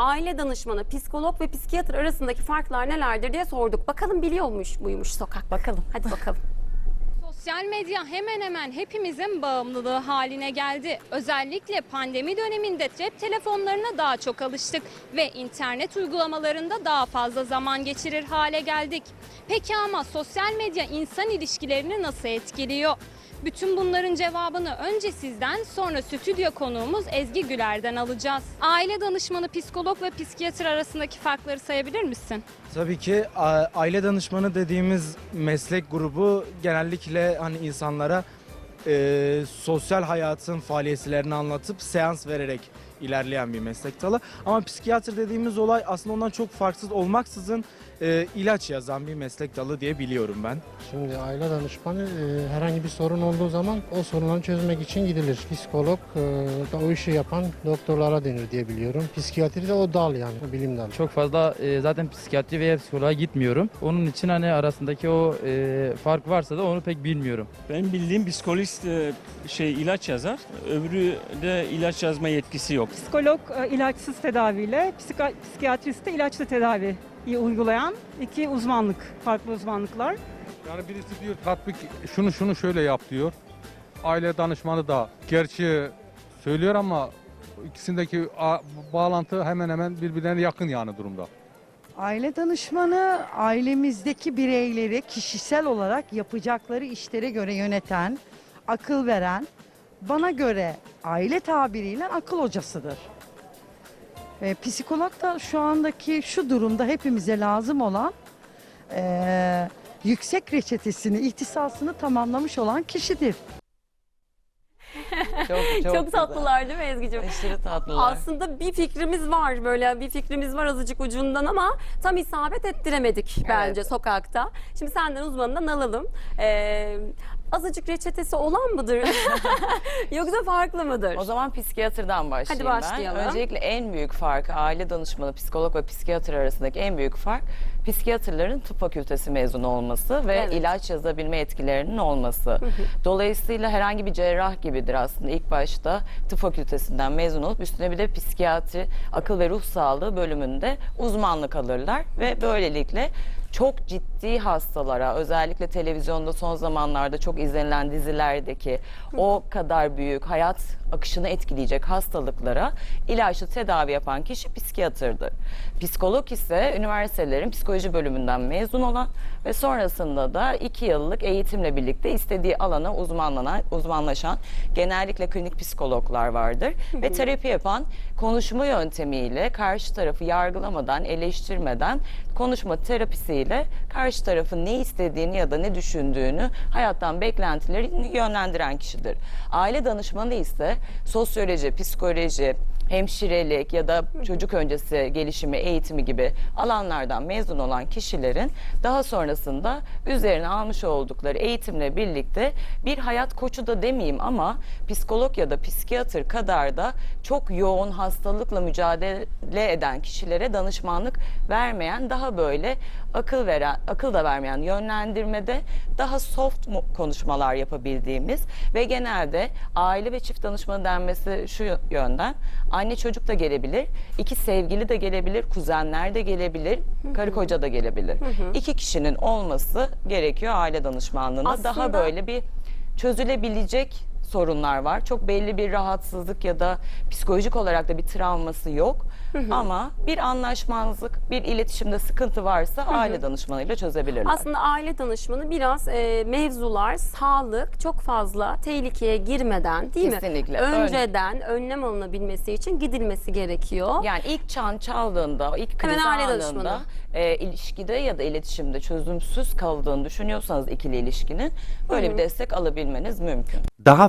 aile danışmanı, psikolog ve psikiyatr arasındaki farklar nelerdir diye sorduk. Bakalım biliyormuş muymuş sokak. Bakalım. Hadi bakalım. Sosyal medya hemen hemen hepimizin bağımlılığı haline geldi. Özellikle pandemi döneminde cep telefonlarına daha çok alıştık ve internet uygulamalarında daha fazla zaman geçirir hale geldik. Peki ama sosyal medya insan ilişkilerini nasıl etkiliyor? Bütün bunların cevabını önce sizden sonra stüdyo konuğumuz Ezgi Güler'den alacağız. Aile danışmanı, psikolog ve psikiyatr arasındaki farkları sayabilir misin? Tabii ki aile danışmanı dediğimiz meslek grubu genellikle hani insanlara e, sosyal hayatın faaliyetlerini anlatıp seans vererek ilerleyen bir meslek dalı. Ama psikiyatr dediğimiz olay aslında ondan çok farksız olmaksızın e, ilaç yazan bir meslek dalı diye biliyorum ben. Şimdi aile danışmanı e, herhangi bir sorun olduğu zaman o sorunları çözmek için gidilir. Psikolog e, da o işi yapan doktorlara denir diye biliyorum. Psikiyatri de o dal yani, o bilim dalı. Çok fazla e, zaten psikiyatri veya psikoloğa gitmiyorum. Onun için hani arasındaki o e, fark varsa da onu pek bilmiyorum. Benim bildiğim psikolojist e, şey ilaç yazar. Öbürü de ilaç yazma yetkisi yok. Psikolog e, ilaçsız tedaviyle, psika- psikiyatrist de ilaçlı tedaviyi uygulayan iki uzmanlık, farklı uzmanlıklar. Yani birisi diyor tatbik şunu şunu şöyle yap diyor. Aile danışmanı da gerçi söylüyor ama ikisindeki bağlantı hemen hemen birbirlerine yakın yani durumda. Aile danışmanı ailemizdeki bireyleri kişisel olarak yapacakları işlere göre yöneten, akıl veren, bana göre aile tabiriyle akıl hocasıdır. Ve psikolog da şu andaki şu durumda hepimize lazım olan eee, yüksek reçetesini, ihtisasını tamamlamış olan kişidir. Çok, çok, Çok, tatlılar değil mi Ezgi'ciğim? Aşırı tatlılar. Aslında bir fikrimiz var böyle bir fikrimiz var azıcık ucundan ama tam isabet ettiremedik bence sokakta. Şimdi senden uzmanından alalım. Ee, azıcık reçetesi olan mıdır? Yoksa farklı mıdır? O zaman psikiyatrdan başlayayım Hadi başlayalım. ben. Öncelikle en büyük fark aile danışmanı, psikolog ve psikiyatr arasındaki en büyük fark psikiyatrların tıp fakültesi mezunu olması ve Evet. ilaç yazabilme etkilerinin olması. Dolayısıyla herhangi bir cerrah gibidir aslında ilk başta tıp fakültesinden mezun olup üstüne bir de psikiyatri, akıl ve ruh sağlığı bölümünde uzmanlık alırlar ve böylelikle çok ciddi hastalara özellikle televizyonda son zamanlarda çok izlenilen dizilerdeki o kadar büyük hayat akışını etkileyecek hastalıklara ilaçlı tedavi yapan kişi psikiyatrdır. Psikolog ise üniversitelerin psikoloji bölümünden mezun olan ve sonrasında da iki yıllık eğitimle birlikte istediği alana uzmanlanan, uzmanlaşan genellikle klinik psikologlar vardır. Ve terapi yapan konuşma yöntemiyle karşı tarafı yargılamadan, eleştirmeden konuşma terapisiyle karşı tarafın ne istediğini ya da ne düşündüğünü, hayattan beklentilerini yönlendiren kişidir. Aile danışmanı ise sosyoloji, psikoloji, hemşirelik ya da çocuk öncesi gelişimi, eğitimi gibi alanlardan mezun olan kişilerin daha sonrasında üzerine almış oldukları eğitimle birlikte bir hayat koçu da demeyeyim ama psikolog ya da psikiyatr kadar da çok yoğun hastalıkla mücadele eden kişilere danışmanlık vermeyen daha böyle akıl veren akıl da vermeyen yönlendirmede daha soft konuşmalar yapabildiğimiz ve genelde aile ve çift danışmanı denmesi şu yönden anne çocuk da gelebilir iki sevgili de gelebilir kuzenler de gelebilir karı koca da gelebilir. İki kişinin olması gerekiyor aile danışmanlığında daha Aslında- böyle bir çözülebilecek sorunlar var. Çok belli bir rahatsızlık ya da psikolojik olarak da bir travması yok. Ama bir anlaşmazlık, bir iletişimde sıkıntı varsa aile danışmanıyla çözebilirler. Aslında aile danışmanı biraz e, mevzular, sağlık çok fazla tehlikeye girmeden değil Kesinlikle. mi? Ön- Önceden önlem alınabilmesi için gidilmesi gerekiyor. Yani ilk çan çaldığında, ilk kriz Hemen aile anında danışmanı. e, ilişkide ya da iletişimde çözümsüz kaldığını düşünüyorsanız ikili ilişkinin böyle bir destek alabilmeniz mümkün. Daha